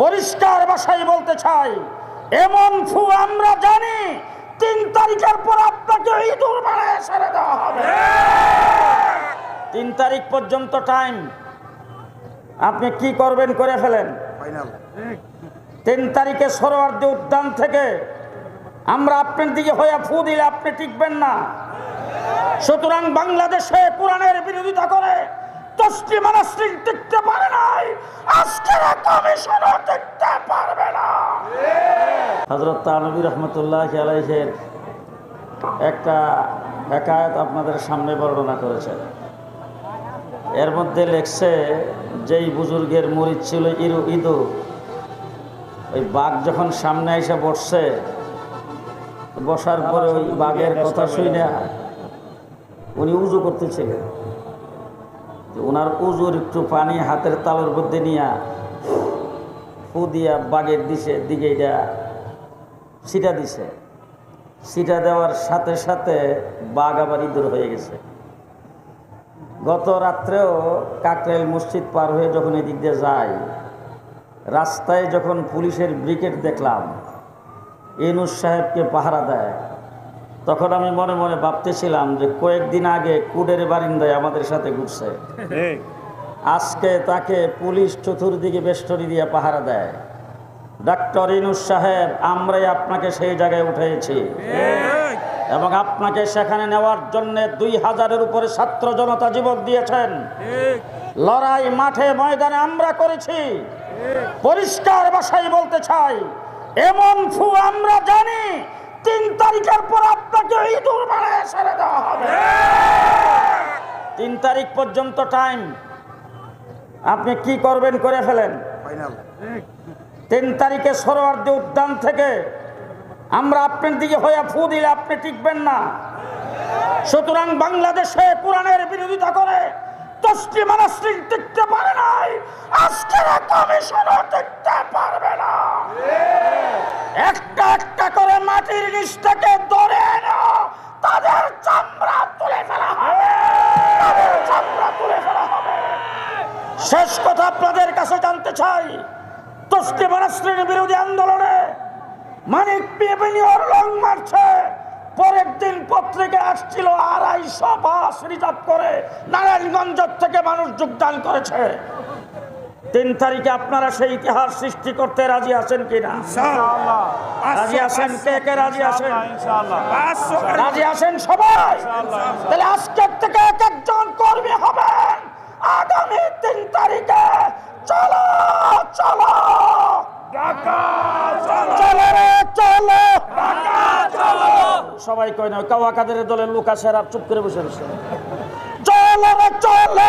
পরিষ্কার ভাষায় বলতে চাই এমন ফু আমরা জানি তিন তারিখের পর আপনাকে ইঁদুর বানায় সেরে দেওয়া হবে। তিন তারিখ পর্যন্ত টাইম। আপনি কি করবেন করে ফেলেন? তিন তারিখে সরোয়ার্দী উদ্যান থেকে আমরা আপনার দিকে হয়ে ফু দিলে আপনি টিকবেন না। সুতরাং বাংলাদেশে কোরআনের বিরোধিতা করে দশটি মানুষটি টিকতে পারে নাই। আজকের কমিশনও টিকতে পারবে না। হজরত তানবী রহমতুল্লাহ আলাইহের একটা একায়ত আপনাদের সামনে বর্ণনা করেছেন। এর মধ্যে লেখছে, যেই বুজুর্গের মরিচ ছিল ইরু ইদু, ওই বাঘ যখন সামনে এসে বসছে, বসার পরে ওই বাঘের কথা শুনে উনি উজু করতেছিলেন। ওনার উজুর একটু পানি হাতের তালুর মধ্যে নিয়া ফু দিয়া বাঘের দিছে দিকে এটা সিটা দিছে। সিটা দেওয়ার সাথে সাথে বাঘ আবার ইঁদুর হয়ে গেছে। গত রাত্রেও কাকরাইল মসজিদ পার হয়ে যখন এদিক দিয়ে যাই রাস্তায় যখন পুলিশের ব্রিগেড দেখলাম এনুস সাহেবকে পাহারা দেয় তখন আমি মনে মনে ভাবতেছিলাম যে কয়েকদিন আগে কুডের বারিন্দায় আমাদের সাথে ঘুরছে। আজকে তাকে পুলিশ চতুর্দিকে বেষ্টনী দিয়ে পাহারা দেয়। ডাক্তার ইনুস সাহেব আমরাই আপনাকে সেই জায়গায় উঠেছি এবং আপনাকে সেখানে নেওয়ার জন্য দুই হাজারের উপরে ছাত্র জনতা জীবন দিয়েছেন। লড়াই মাঠে ময়দানে আমরা করেছি। পরিষ্কার ভাষায় বলতে চাই এমন ফু আমরা জানি তিন তারিখের পর আপনাকে ইঁদুর বানায় ছেড়ে দেওয়া হবে তিন তারিখ পর্যন্ত টাইম আপনি কি করবেন করে ফেলেন? তিন তারিখে সরোয়ার্দী উদ্যান থেকে আমরা আপনার দিকে হয়ে ফু দিলে আপনি টিকবেন না। সুতরাং বাংলাদেশে কোরআনের বিরোধিতা করে দশটি মানুষটি টিকতে পারে নাই। আজকের কমিশনও টিকতে পারবে না একটা একটা করে মাটির নিচ থেকে ধরে এনো তাদের চামড়া তুলে ফেলা হবে তাদের চামড়া তুলে ফেলা হবে শেষ কথা আপনাদের কাছে জানতে চাই। দশটি মানুষের বিরোধী আন্দোলনে মানিক পিএপিনিওর লং মারছে। পরের দিন পত্রিকা আসছিল আড়াইশো বাস রিজার্ভ করে নারায়ণগঞ্জ থেকে মানুষ যোগদান করেছে। তিন তারিখে আপনারা সেই ইতিহাস সৃষ্টি করতে রাজি আছেন কিনা রাজি আছেন? কে কে রাজি আছেন? রাজি আছেন সবাই তাহলে আজকের থেকে এক একজন কর্মী হবেন আগামী তিন তারিখে চলো চলো। চলো। রে চলো। সবাই কয় না কাওয়া কাদের দলের লোক আছে আর চুপ করে বসে রয়েছে চলো রে চলো।